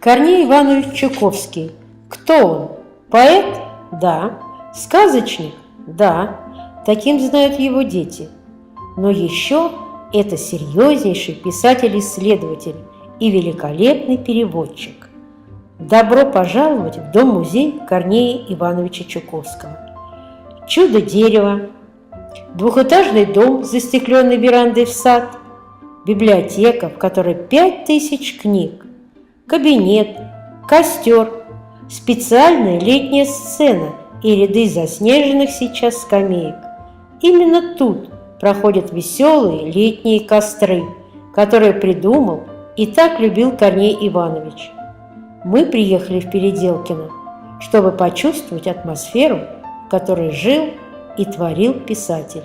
Корней Иванович Чуковский. Кто он? Поэт? Да. Сказочник? Да. Таким знают его дети. Но еще это серьезнейший писатель-исследователь и великолепный переводчик. Добро пожаловать в Дом-музей Корнея Ивановича Чуковского. Чудо дерева, двухэтажный дом с застекленной верандой в сад, библиотека, в которой пять тысяч книг, кабинет, костер, специальная летняя сцена и ряды заснеженных сейчас скамеек. Именно тут проходят веселые летние костры, которые придумал и так любил Корней Иванович. Мы приехали в Переделкино, чтобы почувствовать атмосферу, в которой жил и творил писатель.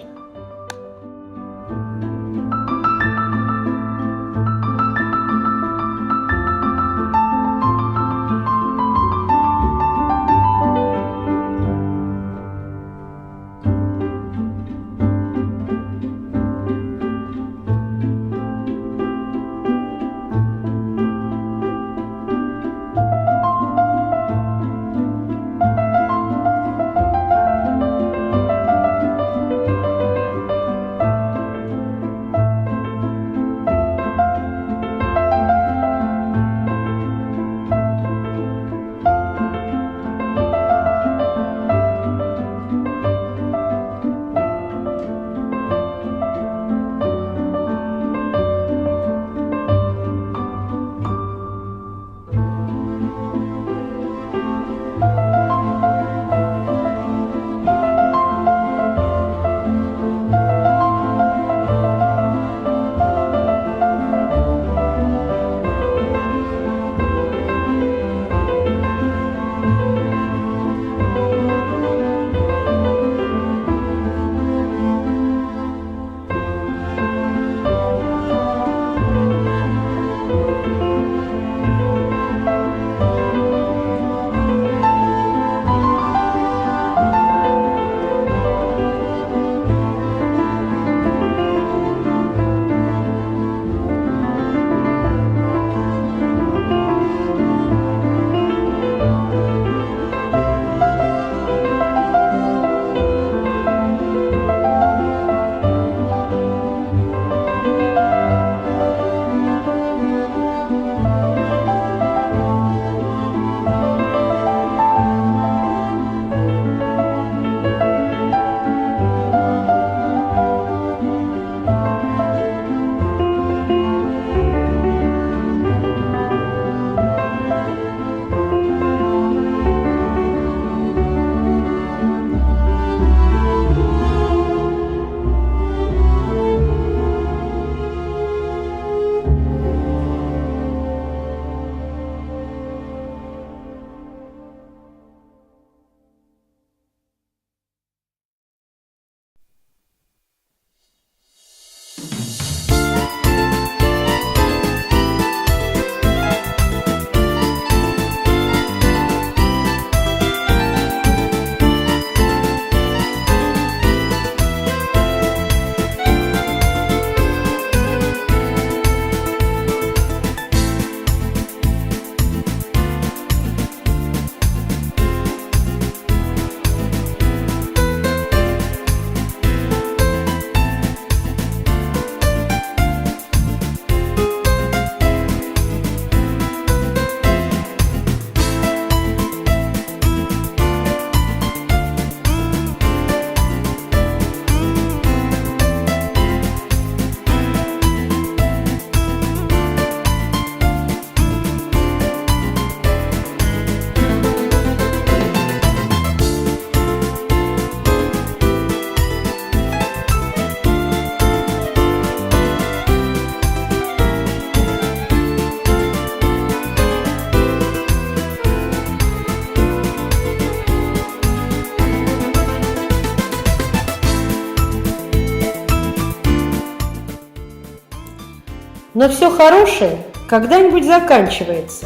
Но все хорошее когда-нибудь заканчивается.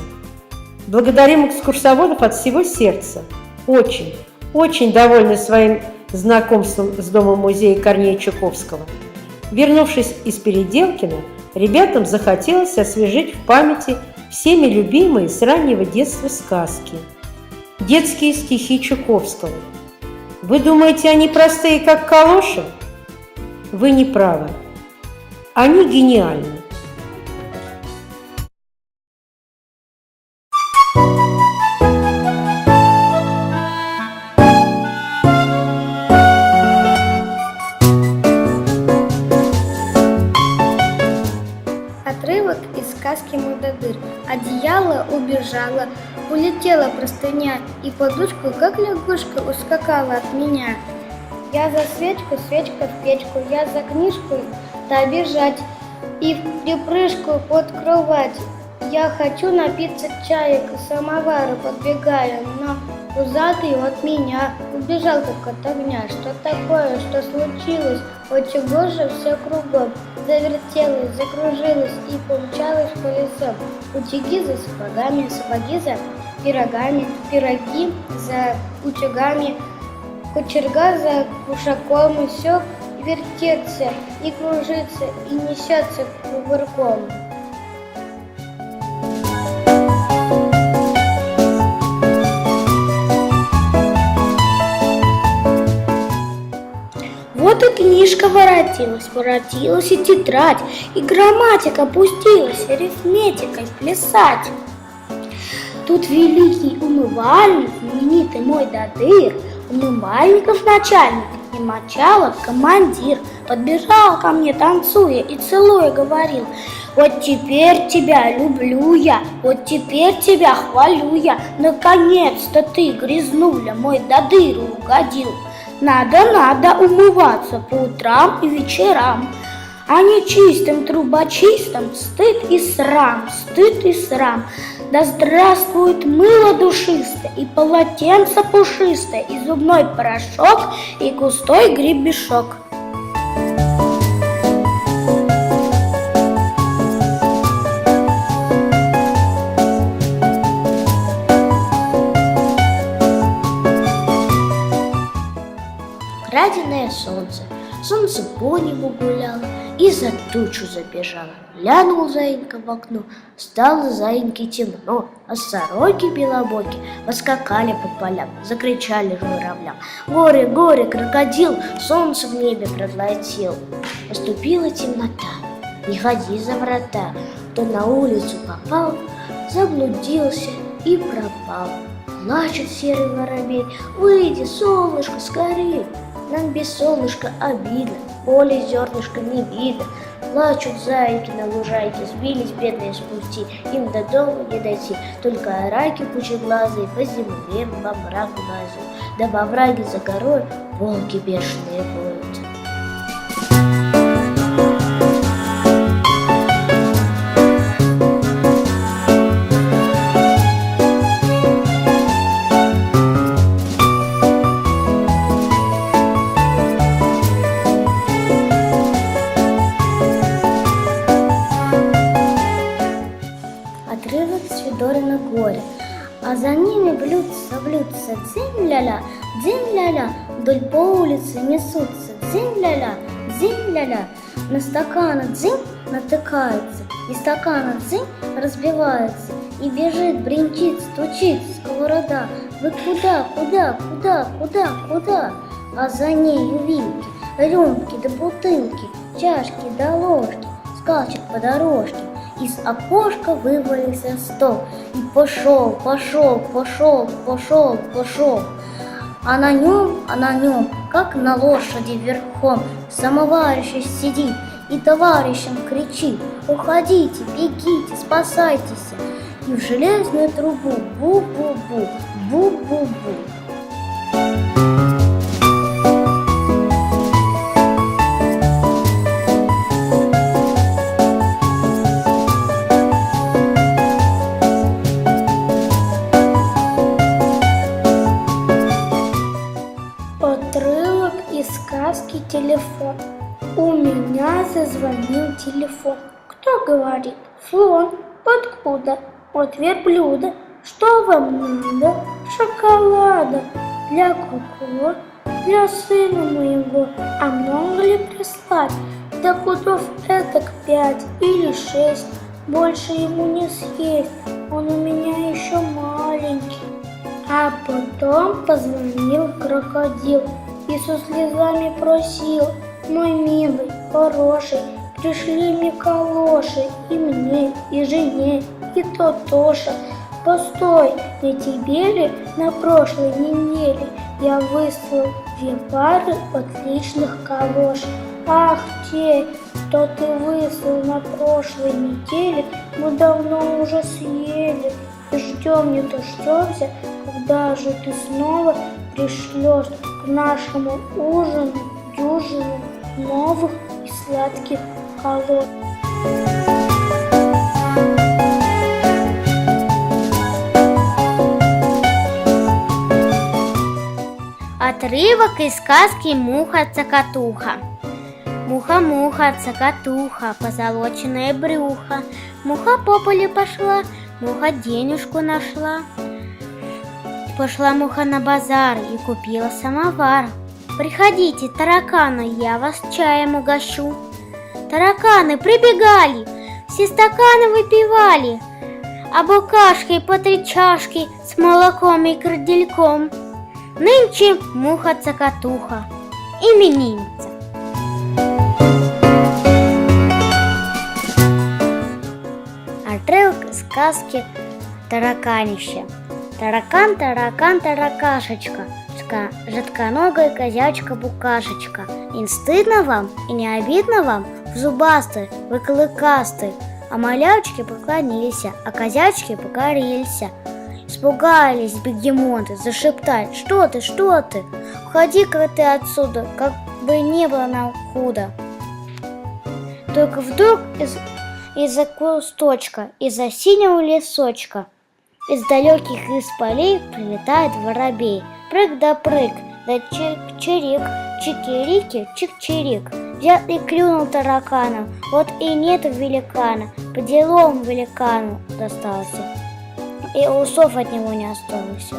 Благодарим экскурсоводов от всего сердца. Очень, очень довольны своим знакомством с Домом-музея Корнея Чуковского. Вернувшись из Переделкина, ребятам захотелось освежить в памяти всеми любимые с раннего детства сказки. Детские стихи Чуковского. Вы думаете, они простые, как калоши? Вы не правы. Они гениальны. Сказки Мудадыр. Одеяло убежало, улетела простыня, и подушку, как лягушка, ускакала от меня. Я за свечку, свечка в печку, я за книжку, да бежать, и в припрыжку под кровать. Я хочу напиться чая, к самовару подбегая, но пузатый от меня убежал как от огня. Что такое, что случилось? От же все кругом завертелось, закружилось и помчалось колесом? Утюги за сапогами, сапоги за пирогами, пироги за утюгами, кочерга за кушаком, и все вертится и кружится и несется кувырком. Книжка воротилась, воротилась и тетрадь, и грамматика пустилась арифметикой плясать. Тут великий умывальник, знаменитый мой дадыр, умывальников начальник и мочалов командир, подбежал ко мне, танцуя и целуя, говорил, вот теперь тебя люблю я, вот теперь тебя хвалю я, наконец-то ты, грязнуля, мой дадыру угодил. Надо, надо умываться по утрам и вечерам, а не чистым трубочистом стыд и срам, стыд и срам. Да здравствует мыло душистое, и полотенце пушистое, и зубной порошок, и густой гребешок. Солнце, солнце по небу гуляло и за тучу забежало. Глянул заинька в окно, стало заиньке темно, а сороки белобоки поскакали по полям, закричали журавлям. Горе, горе, крокодил, солнце в небе проглотил. Наступила темнота, не ходи за врата, кто на улицу попал, заблудился и пропал. Плачет серый воробей, выйди, солнышко, скорее, нам без солнышка обидно, поле зернышка не видно. Плачут зайки на лужайке, сбились бедные с пути, им до дома не дойти, только раки пучеглазые по земле во мраку лазят, да во враге за горой волки бешеные воют. Дзинь-ля-ля, вдоль по улице несутся, дзинь-ля-ля, дзинь-ля-ля. На стаканы дзинь натыкается, и стаканы дзинь разбивается, и бежит, бренчит, стучит сковорода. Вы куда, куда, куда, куда, куда? А за нею вилки, рюмки да бутылки, чашки да ложки, скачет по дорожке. Из окошка вывалился стол и пошел, пошел, пошел, пошел, пошел. А на нем, а на нем, как на лошади верхом, самоварищ сидит и товарищам кричит, уходите, бегите, спасайтесь. И в железную трубу бу-бу-бу, бу-бу-бу. Зазвонил телефон. Кто говорит? Слон. Откуда? От верблюда. Что вам надо? Шоколада. Для куку, для сына моего. А много ли прислать? Да пудов этак пять или шесть. больше ему не съесть, он у меня еще маленький. А потом позвонил крокодил и со слезами просил, мой милый, хороший, пришли мне калоши и мне, и жене, и Тотоша. Постой, не тебе ли на прошлой неделе я выслал две пары отличных калош? Ах, те, что ты выслал на прошлой неделе, мы давно уже съели. И ждем не дождемся, когда же ты снова пришлешь к нашему ужину дюжину новых и сладких колод. Отрывок из сказки «Муха-цокотуха». Муха-муха, цокотуха, позолоченное брюхо. Муха по полю пошла, муха денежку нашла. Пошла муха на базар и купила самовар. Приходите, тараканы, я вас чаем угощу. Тараканы прибегали, все стаканы выпивали, а букашки по три чашки с молоком и крыльдельком. Нынче муха-цокотуха, именинница. Отрывок сказки «Тараканище». Таракан, таракан, таракашечка, жидконогая козячка-букашечка. И не стыдно вам, и не обидно вам, в зубастые, вы клыкастые. А малявочки поклонились, а козячки покорились. Испугались бегемоты, зашептали, что ты, что ты? Уходи-ка ты отсюда, как бы не было нам худо. Только вдруг из из-за кусточка, из-за синего лесочка. Из далеких из полей прилетает воробей. Прыг да прыг, да чик-чирик, чикирики, чик-чирик. Взял и клюнул тараканом, вот и нету великана, по деловому великану достался. И усов от него не осталось.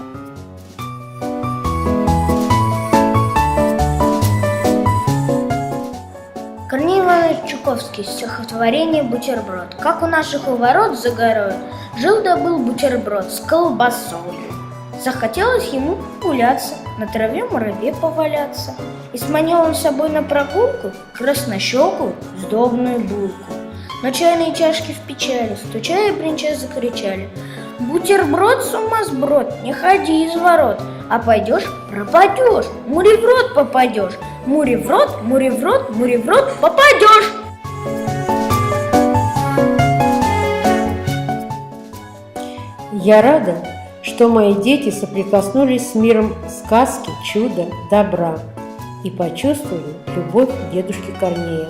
Корней Чуковский, стихотворение «Бутерброд». Как у наших у ворот за горой жил да был бутерброд с колбасой. Захотелось ему гуляться, на траве муравей поваляться. И сманил он с собой на прогулку краснощеку сдобную булку. Но чайные чашки в печали, стучали, принча закричали. Бутерброд с ума сброд, не ходи из ворот, а пойдешь – пропадешь, мури в рот попадешь, мури в рот, мури в рот, мури в рот попадешь. Я рада, что мои дети соприкоснулись с миром сказки, чуда, добра и почувствовали любовь к дедушке Корнея.